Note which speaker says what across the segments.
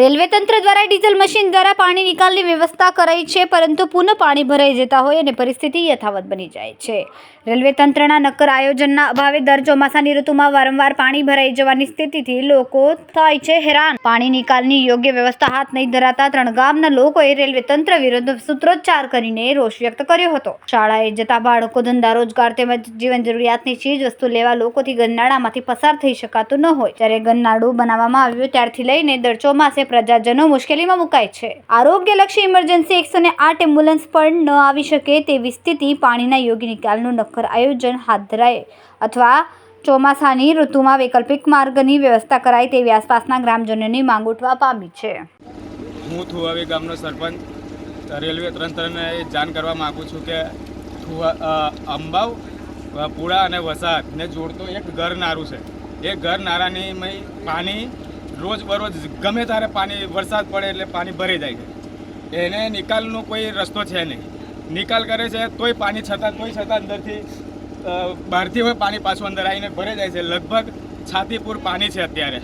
Speaker 1: Railway તંત્ર દ્વારા diesel machine દ્વારા પાણી નિકાલની વ્યવસ્થા કરાઈ છે, પરંતુ પુનઃ પાણી ભરાઈ જતા હોય અને પરિસ્થિતિ યથાવત બની જાય છે. રેલવે તંત્રના નક્કર આયોજનના અભાવે દર ચોમાસાની ઋતુમાં વારંવાર પાણી ભરાઈ જવાની સ્થિતિથી લોકો થાય છે હેરાન. પાણી નિકાલની યોગ્ય વ્યવસ્થા હાથ નહીં ધરાતા ત્રણ ગામના લોકોએ રેલવે તંત્ર વિરુદ્ધ સૂત્રોચ્ચાર કરીને રોષ વ્યક્ત કર્યો હતો. શાળાએ જતા બાળકો ધંધા, રોજગાર તેમજ જીવન જરૂરિયાતની ચીજ વસ્તુ લેવા લોકોથી ગરનાળામાંથી પસાર થઈ શકાતું ન હોય. જ્યારે ગરનાળું બનાવવામાં આવ્યું, ત્યારથી લઈને દર ચોમાસે પ્રજાજનો મુશ્કેલીમાં મુકાય છે. આરોગ્યલક્ષી ઇમરજન્સી એકસો ને આઠ એમ્બ્યુલન્સ પણ ન આવી શકે તેવી સ્થિતિ પાણીના યોગ્ય નિકાલનું નક્કર આયોજન હાથ ધરાય. અથવા ચોમાસાની ઋતુમાં વૈકલ્પિક માર્ગની વ્યવસ્થા કરાય તેવી આસપાસના ગ્રામજનોની માંગ ઉઠવા પામી છે.
Speaker 2: હું થુવાવી ગામનો સરપંચ, રેલવે તંત્રને જાણ કરવા માગું છું કે અંબાવ પુડા અને વસાહતને જોડતો એક ઘર નારું છે. એ ઘર નારાની પાણી રોજ બરોજ ગમે ત્યારે પાણી વરસાદ પડે એટલે પાણી ભરી જાય છે. એને નિકાલનો કોઈ રસ્તો છે નહીં. નિકાલ કરે છે તોય પાણી છતાં, તોય છતાં અંદરથી બહારથી હોય પાણી પાછું અંદર આવીને ભરાઈ જાય છે. લગભગ છાતીપુર પાણી છે અત્યારે.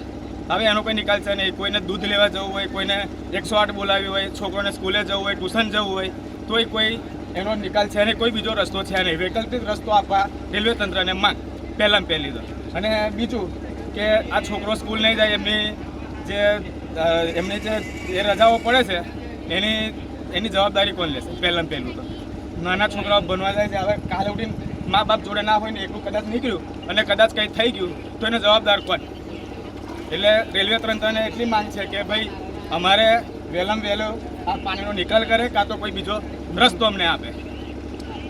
Speaker 2: હવે એનો કોઈ નિકાલ છે નહીં. કોઈને દૂધ લેવા જવું હોય, કોઈને એકસો આઠ બોલાવી હોય, છોકરોને સ્કૂલે જવું હોય, ટ્યુશન જવું હોય, તોય કોઈ એનો નિકાલ છે નહીં. કોઈ બીજો રસ્તો છે નહીં. વૈકલ્પિક રસ્તો આપવા રેલવે તંત્રને માંગ. પહેલાં પહેલી તો. અને બીજું કે આ છોકરો સ્કૂલ નહીં જાય, એમની જે એમની જે એ રજાઓ પડે છે, એની એની જવાબદારી કોણ લેશે? પહેલાં પહેલું તો. નાના છોકરાઓ બનવા જાય છે, હવે કાલે ઉઠીને મા બાપ જોડે ના હોય ને, એકલું કદાચ નીકળ્યું અને કદાચ કંઈ થઈ ગયું, તો એને જવાબદાર કોણ? એટલે રેલવે તંત્રને એટલી માંગ છે કે ભાઈ, અમારે વહેલામાં વહેલો આ પાણીનો નિકાલ કરે, કાં તો કોઈ બીજો રસ્તો અમને આપે.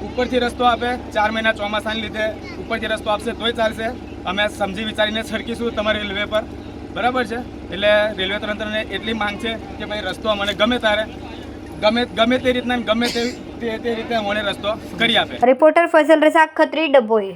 Speaker 2: ઉપરથી રસ્તો આપે, ચાર મહિના ચોમાસાને લીધે ઉપરથી રસ્તો આપશે, તોય ચાલશે. અમે સમજી વિચારીને છડકીશું તમારી રેલવે પર. બરાબર છે? એટલે રેલવે તંત્રને એટલી માંગ છે કે ભાઈ રસ્તો અમને ગમે ત્યારે, ગમે ગમે તે રીતના ગમે તે રીતે અમને રસ્તો કરી આપે.
Speaker 1: રિપોર્ટર ફૈસલ રઝાક ખત્રી, ડભોઈ.